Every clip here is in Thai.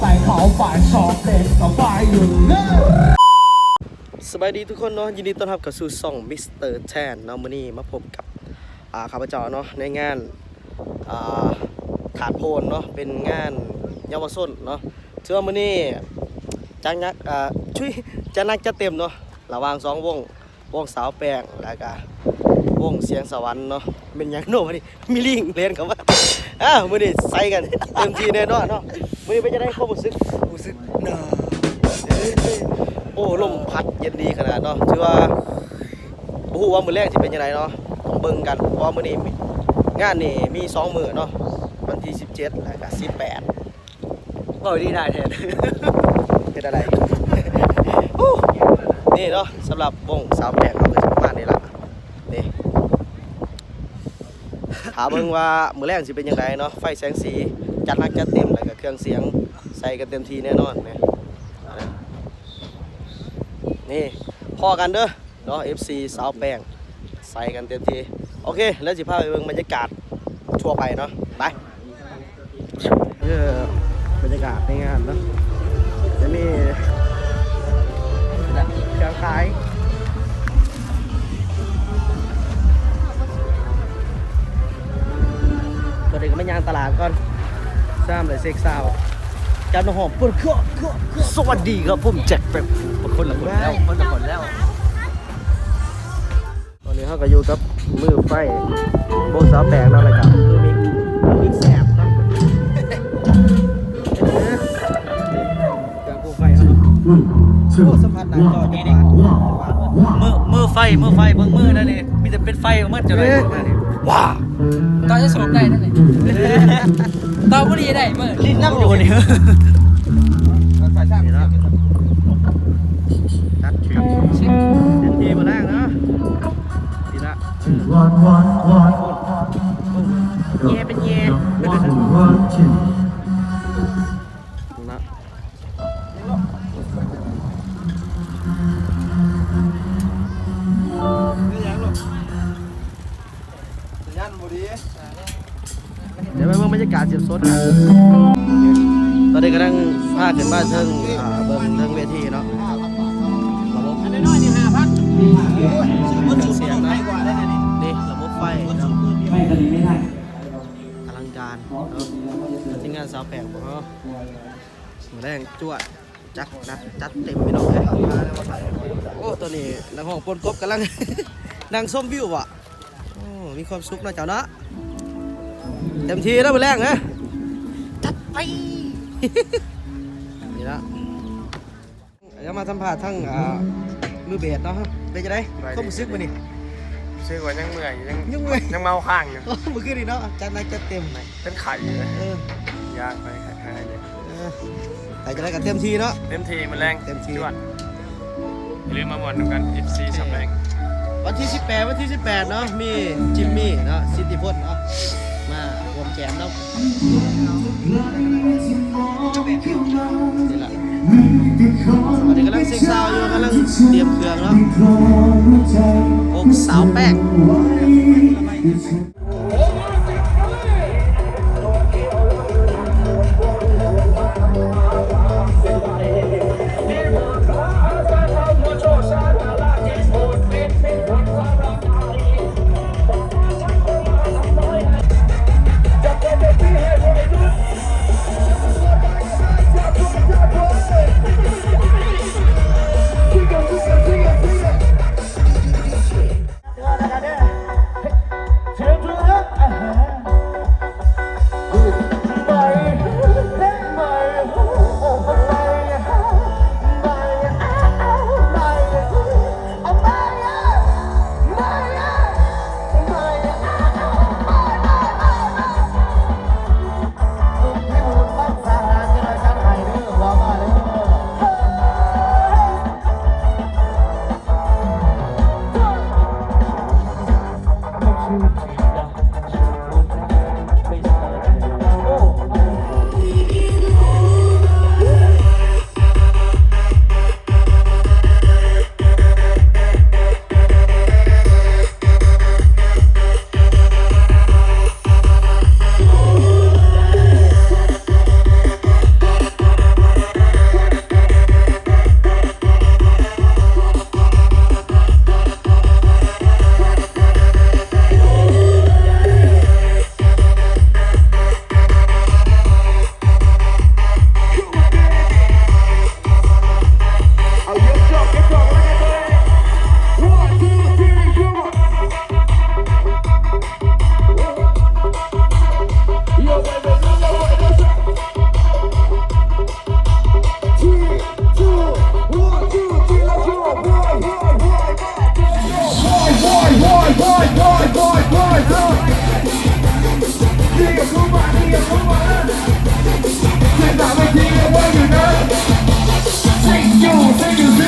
ใสเขาฝ่ายสองเด็กต่อฝ่อยู่เนอสบายดีทุกคนเนาะยินดีต้อนรับกับสู่ซ่องมิสเตอร์แทนเนอะมื้นี่มาพบกับอ่าข้าพเจ้าเนาะในงานอ่าขาดโพนเนาะเป็นงานเยาวชนเนาะถือว่ามนี่จังนักช่วยจะนักจะเต็มเนาะระหว่างสองวงวงสาวแป้งแล้วก็วงเสียงสวรรค์เนาะเป็นหยังโน่นี่มิลิงเล่นกับว่า อ้าวมื้อนี้ใส่กันเต็มที่แน่นอนเนาะมื้อนี้เป็นจะได้ความรู้สึกรู้สึกหนาวโอ้ลมพัดเย็นดีขนาดเนาะถือว่าบ่ฮู้ว่ามื้อแรกสิเป็นยังไงเนาะต้องเบิ่งกันเพราะว่ามื้อนี้มีงานนี่มีสองมื้อเนาะวันที่ 17แล้วก็18บอกดีได้แทนเป็นอะไรโอ้นี่เนาะสำหรับวงสาวแปดเนาะก็สิประมาณนี้ล่ะนี่ถามเบิ่งว่ามื้อแรกสิเป็นยังไงเนาะไฟแสงสีจัดหนักจัดเต็มแล้วก็เครื่องเสียงใส่กันเต็มทีแน่นอนเนี่ยนี่พอกันเด้อเนาะ FC สาวแป้งใส่กันเต็มทีโอเค แล้วสิพาไปเบิ่งบรรยากาศทั่วไปเนาะไปเออบรรยากาศในงานเนาะ เลยเซ็กซาวจำน้ำหอมปุ่นเคาะเคาะเคาะสวัสดีครับผมแจ็คแป๊บคนละคนแล้วคนละคนแล้ว ตอนนี้เขาก็อยู่กับมือไฟโบสาวแปลงแล้วเลยครับมือมิกมือมิกแสบครับเอ๊ะกับโบไฟเขาเนาะโอ้สัมผัสหนักจอดีดิมือมือไฟมือไฟเบิ่งมือนั่นนี่มีแต่เป็นไฟของมันจะไรว้าตอนจะสูบได้นั่นเอง ตอนพอดีได้เมื่อลิ้นน้ำอยู่นี่นี่เนาะ สดกันตอนนี้กำลังพาขึ้นมาเทิงอ่าเบิ่งเทิงเวทีเนาะระบบน้อยๆนี่ห้าพันเสียงนะนี่ระบบไฟเนาะไม่คดีไม่ได้อลังการเนาะทีมงานสาวแปลกของเขามือแรงจวดจัดนัดจัดเต็มไปหน่อยโอ้ตัวนี้นักห้องปนกบกำลังนั่งส้มวิวอะมีความสุขนะเจ้าเนาะเต็มทีแล้วมือแรงนะ ไปนี่ละเดี๋ยวมาสัมภาษณ์ทั้งอ่ามือเบสเนาะเป็นจะได้ความรู้สึกมันนี่ซื้อว่ายังเมื่อยยังยังเมื่อยยังเมาข้างอยู่โอ้เมื่อคืนนี่เนาะจัดหนักจัดเต็มเป็นไข่เลยเออยากไปไข่ไข่เลยเออแต่จะได้กันเต็มที่เนาะเต็มทีมันแรงเต็มที่จวดอย่าลืมมาหมดกัน FC สำแรงวันที่ 18 วันที่ 18 เนาะมีจิมมี่เนาะสิทธิพจน์เนาะมารวมแจมเนาะนี่แหละ ตอนนี้กำลังเซ็กซาวอยู่กำลังเตรียมเครื่องเนาะอกสาวแป้ง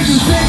Texas.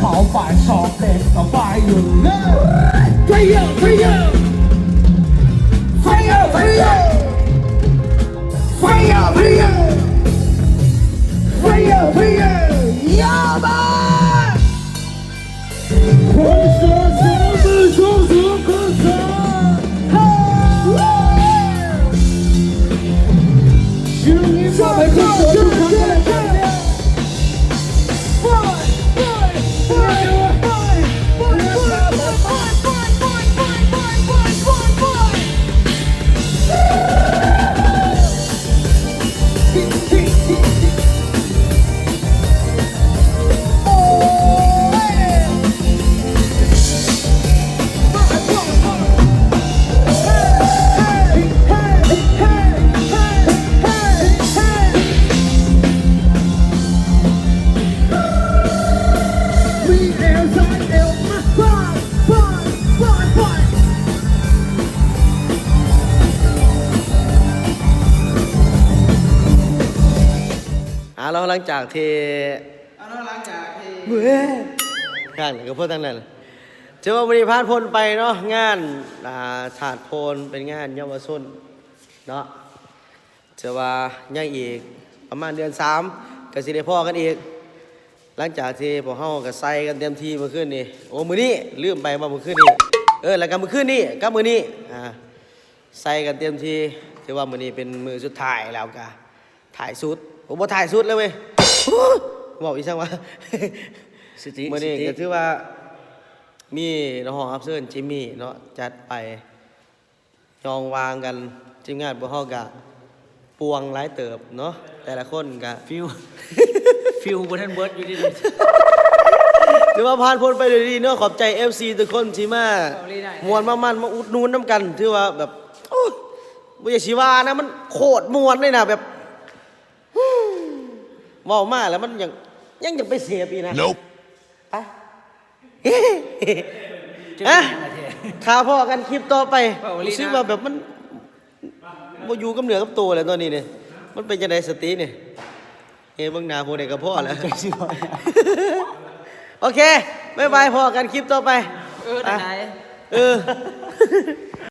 好烦，少得少烦人了。飞呀飞呀，飞呀飞呀，飞呀飞呀，飞呀飞呀，要吧！红蛇，咱们冲刺！ หลังจากที่เอาหลังจากที่เว้ยข้างไหนก็พูดตั้งนั้นเจ้าว่าวันนี้พานพลไปเนาะงานอ่าถาดโพลเป็นงานเยาวชนเนาะเจ้าว่ายังอีกประมาณเดือนสามก็สิได้พ่อกันอีก หลังจากที่พวกเฮาก็ใส่กันเต็มที่เมื่อคืนนี้โอ้มื้อนี้ลืมไปว่าเมื่อคืนนี้เออแล้วก็เมื่อคืนนี้กับมื้อนี้อ่าใส่กันเต็มที่ถือว่ามื้อนี้เป็นมื้อสุดท้ายแล้วก็ถ่ายสุด ผมบ่ถ่ายสุดเลยเว้ยบอกอีกช่างว่าสติมื่อนี้สติก็ถือว่า มีน้องอัพเซิร์นจิมมี่เนาะจัดไปยองวางกันทีมงานพวกเฮากะปวงหลายเติบเนาะแต่ละคนกะฟิวฟิวบนทันเบิร์ดอยู่ดีถือว่าผ่านพ้นไปเลยดีเนาะขอบใจ FC ทุกคนที่มามวนมามันมาอุดหนูนน้ำกัน ถือว่าแบบโอ้ยบ่อยากสิว่านะมันโคตรมวนเลยนะแบบ เว้ามาแล้วมันยังยังจะไปเสียบอีกนะ Nope. ไปๆจะอะเป็นยังไงเท่ข่าวพอกันคลิปต่อไปรู้สึกว่าแบบมันบ่อยู่กับเหนือกับตัวเลยตอนนี้เนี่ยมันเป็นจังไดสติเนี่ยเฮ้ยเบิ่งหน้าพวกเด็กกับพ่อแล้วโอเคบ๊ายบายพอกันคลิปต่อไป เออไหนเออ